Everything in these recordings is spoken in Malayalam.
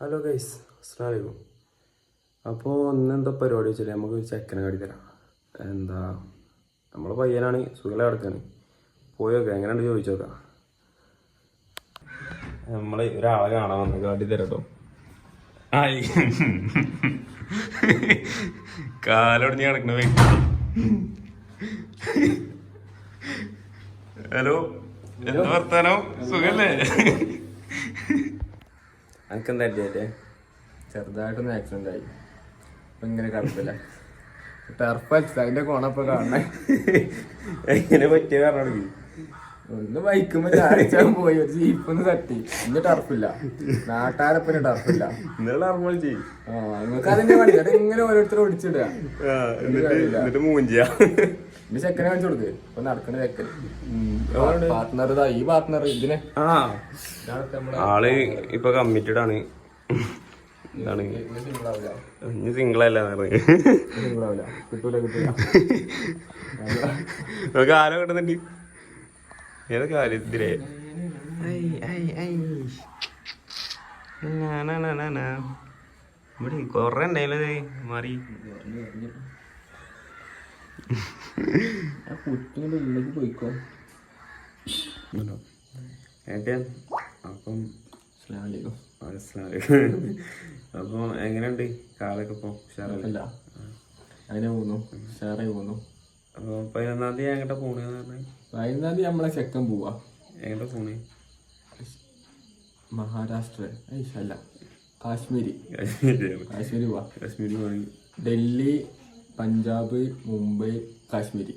ഹലോ ഗൈസ് അസ്സാം വലൈക്കും അപ്പോൾ ഇന്നെന്താ പരിപാടി വെച്ചാൽ നമുക്ക് ഒരു ചെക്കനെ കാടി തരാം. എന്താ നമ്മളെ പയ്യനാണ്. സുഖല കിടക്കാണ് പോയി? നോക്കാം എങ്ങനെയുണ്ട് ചോദിച്ചു നമ്മൾ ഒരാളെ കാണാൻ വന്നു കാട്ടി തരട്ടോ. ആയി. കാലൊടിഞ്ഞ് കിടക്കണ ഹലോ? എന്താ വർത്താനോ? സുഖല്ലേ? അനക്കെന്താ പറ്റിയേ ചെറുതായിട്ടൊന്ന് ആക്സിഡന്റ് ആയി. അപ്പൊ ഇങ്ങനെ കിടപ്പില്ല. ടർഫ് അതിന്റെ കോണപ്പൊ കാണണേ. എങ്ങനെ പറ്റിയ കാരണം ഒന്ന് ബൈക്കുമ്പോ ചാടിച്ചാൻ പോയി. ഒരു ജീപ്പൊന്ന് തട്ടി. ഇന്ന് ടർഫില്ല നാട്ടാരപ്പന് ടർഫില്ല നിങ്ങൾക്ക് അതിന്റെ പണി. അത് ഇങ്ങനെ ഓരോരുത്തർ ഓടിച്ചിടുക. ഇനി ചെക്കനെ കാണിച്ചു കൊടുക്ക്. ഇപ്പൊ നടക്കണ ചെക്കൻ പാർട്ട്ണർ ഇതാ. ഈ പാർട്ട്ണർ ഇതിനെ. ആൾ ഇപ്പൊ കമ്മിറ്റഡ് ആണ്. എന്താണ് ഇത് ഇനി കിട്ടൂല നമുക്ക് ആരോ കിട്ടുന്നുണ്ട്? ഏത് കാര്യത്തിലേ ഇവിടെ കൊറേ ഉണ്ടായില്ലേ മാറി. പോയിക്കോ അപ്പം അപ്പൊ എങ്ങനെയുണ്ട് കാലൊക്കെ ഇപ്പൊ? ഉഷാറല്ലേ അങ്ങനെ അതിനെ പോന്നു ഷെയറായി പതിനൊന്നാം തീയതി എങ്ങോട്ടാ പോണെന്ന് പതിനൊന്നാം തീയതി നമ്മളെ ചെക്കൻ പോവാ. എങ്ങോട്ടാ പോണേ? മഹാരാഷ്ട്ര അല്ല കാശ്മീരി. കാശ്മീരി. പോവാ. കാശ്മീരി പോണെങ്കിൽ ഡൽഹി പഞ്ചാബ് മുംബൈ കാശ്മീരി.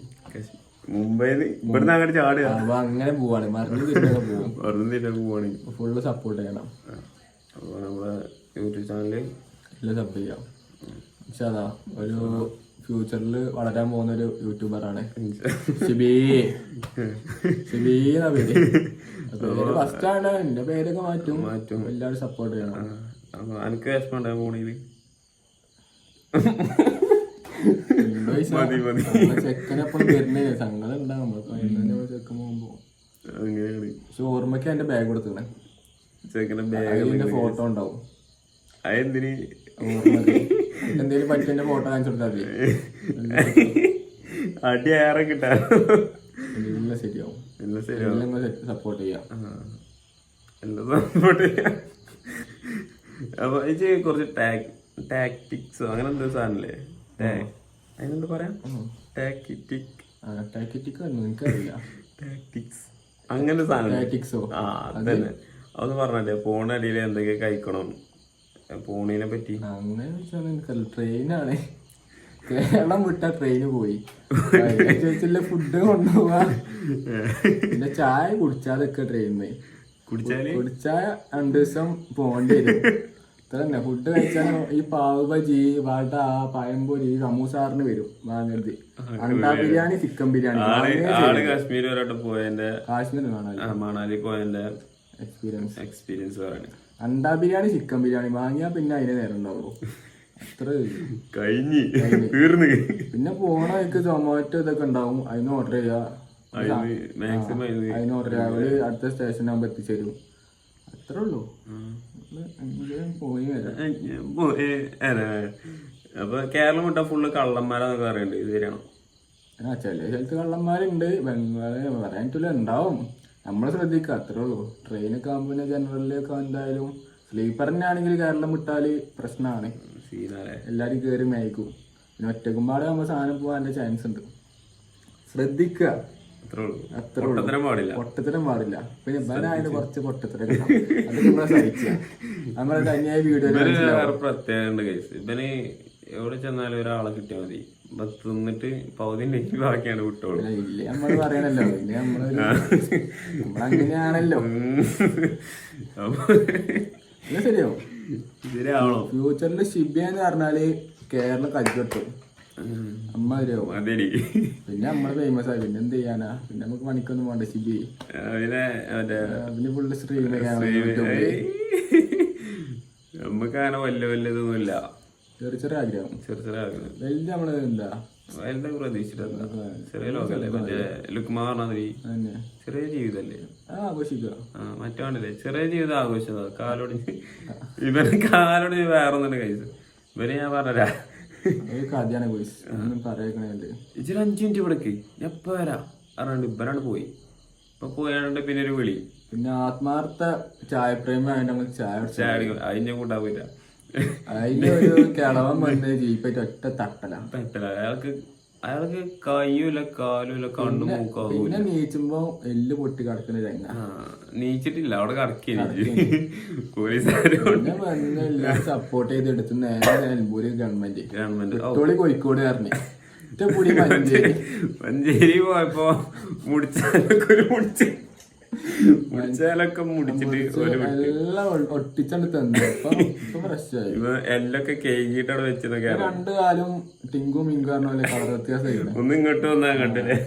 മുംബൈന്ന് ഇവിടുന്ന് അങ്ങോട്ട് ചാടുക അപ്പൊ അങ്ങനെ പോവാണ്. മറിഞ്ഞു തിരിഞ്ഞൊക്കെ പോവാണെങ്കിൽ ഫുള്ള് സപ്പോർട്ട് ചെയ്യണം. അപ്പോൾ നമ്മളെ യൂട്യൂബ് ചാനൽ എല്ലാം സപ്പോർട്ട് ചെയ്യാം. പക്ഷെ അതാ ഒരു ഫ്യൂച്ചറിൽ വളരാൻ പോകുന്ന ഒരു യൂട്യൂബർ ആണ് ഷിബി എന്നാ പേര്? പേര് ഫസ്റ്റ് ആണ്. എന്റെ പേരൊക്കെ മാറ്റും. മാറ്റും. എല്ലാവരും സപ്പോർട്ട് ചെയ്യണം. എനിക്ക് വിഷമം ഉണ്ടാകും പോണെങ്കിൽ മതി, മതി. ചെക്കനെപ്പോഴും വരുന്നേ ഉണ്ടാവും നമ്മളിപ്പോ ഇന്നലെ ചെക്കൻ പോകുമ്പോ. പക്ഷെ ഓർമ്മയ്ക്ക് എന്റെ ബാഗ് കൊടുത്തേ ചെക്കന്റെ ബാഗ് ഫോട്ടോ ഉണ്ടാവും. അതെന്തിന്? എന്തെങ്കിലും പറ്റിയ ഫോട്ടോ കാണിച്ചു കൊടുത്താൽ മതി. അടി ഏറെ കിട്ടാ. എല്ലാം ശരിയാവും. എല്ലാം ശരിയാവും. സപ്പോർട്ട് ചെയ്യാം. എല്ലാം സപ്പോർട്ട് ചെയ്യാം. അപ്പൊ ഇത് കുറച്ച് ടാക്ടിക്സോ അങ്ങനെ എന്തോ സാധനല്ലേ? അതിനെന്താ പറയാ? ടാക്ടിക് ടാക്ടിക് എനിക്കറിയില്ല. ടാക്ടിക്സ് അങ്ങനെ സാധനം ടാക്ടിക്സോ ആ അതന്നെ. അതൊന്ന് പറഞ്ഞല്ലേ പോണടിയിൽ എന്തൊക്കെ കഴിക്കണം പോണീനെ പറ്റി അങ്ങനെ ട്രെയിനാണ്. കേരളം വിട്ട ട്രെയിന് പോയി. ചോദിച്ചില്ല ഫുഡ് കൊണ്ടുപോവാ. പിന്നെ ചായ കുടിച്ചാതൊക്കെ ട്രെയിനിന്ന്. കുടിച്ചാൽ? കുടിച്ചാ രണ്ടു ദിവസം പോകേണ്ടി വരും. ഇത്ര തന്നെ ഫുഡ് കഴിച്ചാൽ ഈ പാവ് ബജി വട പഴംപൊരി സമൂസാറിന് വരും വാങ്ങരുത്. അണ്ടാ ബിരിയാണി ചിക്കൻ ബിരിയാണി. കാശ്മീർ പോയതിന്റെ കാശ്മീർ മണാലി. പോയതിന്റെ എക്സ്പീരിയൻസ് എക്സ്പീരിയൻസ് പറയണേ അണ്ടാ ബിരിയാണി ചിക്കൻ ബിരിയാണി. വാങ്ങിയാ പിന്നെ അതിന് നേരം ഉണ്ടാവുള്ളൂ. അത്ര കഴിഞ്ഞ്. തീർന്ന്. പിന്നെ പോണ വഴിക്ക് സൊമാറ്റോ ഇതൊക്കെ ഉണ്ടാവും. അതിന് ഓർഡർ ചെയ്യുക അതിന് ഓർഡർ ചെയ്യാം. അവർ അടുത്ത സ്റ്റേഷൻ ആകുമ്പോ എത്തിച്ചേരും. അത്രേ ഉള്ളൂ. പോയി വരാം. അപ്പൊ കേരളം വിട്ട ഫുള്ള് കള്ളന്മാരാന്നൊക്കെ പറയുന്നുണ്ട് ഇത് ശരിയാണോ ചില സ്ഥലത്ത് കള്ളന്മാരുണ്ട്. ബംഗാളി പറയാൻ ഉണ്ടാവും. നമ്മൾ ശ്രദ്ധിക്കുക അത്രേ ഉള്ളൂ. ട്രെയിനൊക്കെ ആകുമ്പോൾ പിന്നെ ജനറലിലൊക്കെ എന്തായാലും സ്ലീപ്പറിനെ ആണെങ്കിൽ കേരളം വിട്ടാൽ പ്രശ്നമാണ് എല്ലാരും കയറി മേയ്ക്കും. പിന്നെ ഒറ്റക്കുമ്പാട് ആകുമ്പോൾ സാധനം പോകാന്റെ ചാൻസ് ഉണ്ട്. ശ്രദ്ധിക്കുക പൊട്ടത്തരം പാടില്ല. പൊട്ടത്തരം പാടില്ല. പിന്നെ ഇവനായത് കുറച്ച് പൊട്ടത്തരം അതൊക്കെ നമ്മളെ തന്നെയായ വീഡിയോ കേസ് ഇവന് എവിടെ ചെന്നാലും ഒരാളെ കിട്ടിയാൽ മതി. തിന്നിട്ട് പകുതി നെക്കി ബാക്കിയാണ് വിട്ടോളൂ. ഇത് ശരിയാവും ശരിയാവണോ ഫ്യൂച്ചറിൽ ഷിബിയ എന്ന് പറഞ്ഞാൽ കേരളം കഴിക്കട്ടു അമ്മ അതെടി. പിന്നെ നമ്മൾ ഫേമസ് ആയി. പിന്നെ എന്ത് ചെയ്യാനാ? പിന്നെ നമുക്ക് പണിക്കൊന്നും പോണ്ട ഷിബി. പിന്നെ ഫുള്ള് സ്ട്രീം നമുക്ക് അങ്ങനെ വല്ല വലിയ ഇതൊന്നുമില്ല. ചെറിയ ചെറിയ ആഗ്രഹം. ചെറിയ ചെറിയ ആഗ്രഹം. വലിയ നമ്മൾ എന്താ? വലുത് പ്രതീക്ഷിച്ചിട്ടല്ല ചെറിയ ലോകല്ലേ? മറ്റേ ലുക്മാ പറഞ്ഞാൽ ചെറിയ ജീവിതല്ലേ? ആഘോഷിക്കോ ആഘോഷിക്കുക. ആ മറ്റാണല്ലേ ചെറിയ ജീവിതം ആഘോഷിച്ചതാ. കാലോടി. ഇവന് കാലോടി വേറെ ഒന്നും കഴിച്ചു ഇവർ ഞാൻ പറഞ്ഞരാ. ഒരു കഥയാണ് പോയിസ് ഒന്നും പറയണല്ലേ ഇച്ചിരി അഞ്ചു മിനിറ്റ് ഇവിടേക്ക്. ഞാൻ എപ്പ വരാ. അറിയാണ്ട് ഇവരാണ്ട് പോയി. ഇപ്പൊ പോയാണ്ട് പിന്നെ ഒരു വിളി. പിന്നെ ആത്മാർത്ഥ നമുക്ക് ചായ കുടിച്ചു ചായ അടിക്കും അതിന്റെ കൂട്ടാ പോയില്ല അതിന് ഒരു കിളവൻ വന്ന് ജീപ്പായിട്ട് ഒറ്റ തട്ടല. തട്ടല. അയാൾക്ക് അയാൾക്ക് കയ്യൂല കാലൂല കണ്ണു മൂക്കാകൂല പിന്നെ നീച്ചുമ്പോ എല്ല് പൊട്ടി കിടക്കുന്ന രംഗ. നീച്ചിട്ടില്ല. അവിടെ കടക്കി പോലീസുകാർ പിന്നെ വന്ന് എല്ലാം സപ്പോർട്ട് ചെയ്ത് എടുത്ത് നേരെ നിലമ്പൂര് ഗവൺമെന്റ്. ഗവൺമെന്റ്. കോഴിക്കോട് പറഞ്ഞു. മഞ്ചേരി. മഞ്ചേരി പോയപ്പോ മുടിച്ചാലൊക്കെ ഒരു മുടിച്ച് മുടിച്ചാലൊക്കെ മുടിച്ചിട്ട് എല്ലാം ഒട്ടിച്ചണ്ട് തന്നു. എല്ലൊക്കെ രണ്ട് കാലും ടിങ്കും മിങ്കും പറഞ്ഞ കളർ വ്യത്യാസം ഒന്ന് ഇങ്ങോട്ട് വന്നാ കണ്ടില്ലേ?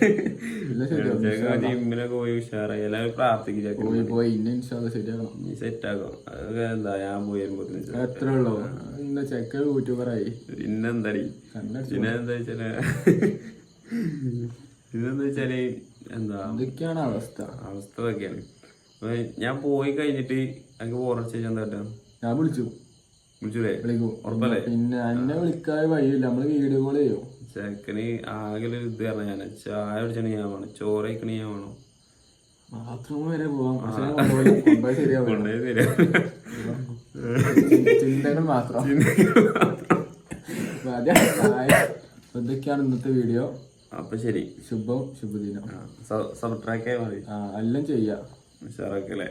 ജിമ്മിലൊക്കെ പോയി ഉഷാറായി. എല്ലാവരും പ്രാർത്ഥിക്കുക പോയി പോയി. ഇന്ന ഇൻഷാല്ല ശരിയാക്കണം. നീ സെറ്റ് ആക്കും അതൊക്കെ എന്താ ഞാൻ പോയി വരുമ്പോ എത്ര ഉള്ളൂ? ഇന്ന ചെക്ക യൂട്യൂബറായി പിന്നെന്താടി? കണ്ണടിച്ചു പിന്നെ എന്താ വെച്ചാൽ? പിന്നെന്താ വെച്ചാൽ എന്താ? അവസ്ഥ? അവസ്ഥ ഇതൊക്കെയാണ് ഞാൻ പോയി കഴിഞ്ഞിട്ട് എനിക്ക് ഓർഡർ എന്താ പറ്റാ? ഞാൻ വിളിച്ചു. വിളിച്ചൂലേ? വിളിക്കും. ഉറപ്പല്ലേ? പിന്നെ എന്നെ വിളിക്കാതെ വഴിയില്ല. നമ്മൾ വീഡിയോ കോൾ ചെയ്യും. ചെക്കന് ആകെ ഒരു ഇത് പറഞ്ഞ ഞാൻ ചായ കുടിച്ചണ ഞാൻ വേണം. ചോറ് കഴിക്കണ ഞാൻ വേണം. ബാത്റൂം വരെ പോവാം. ചിന്തകൾ മാത്രം. ഇന്നത്തെ വീഡിയോ? അപ്പൊ ശരി. ശുഭം ശുഭദിനം. സബ്ട്രാക്ട് ആയി മതി ആ എല്ലാം ചെയ്യാം. ഉഷാറാക്കല്ലേ?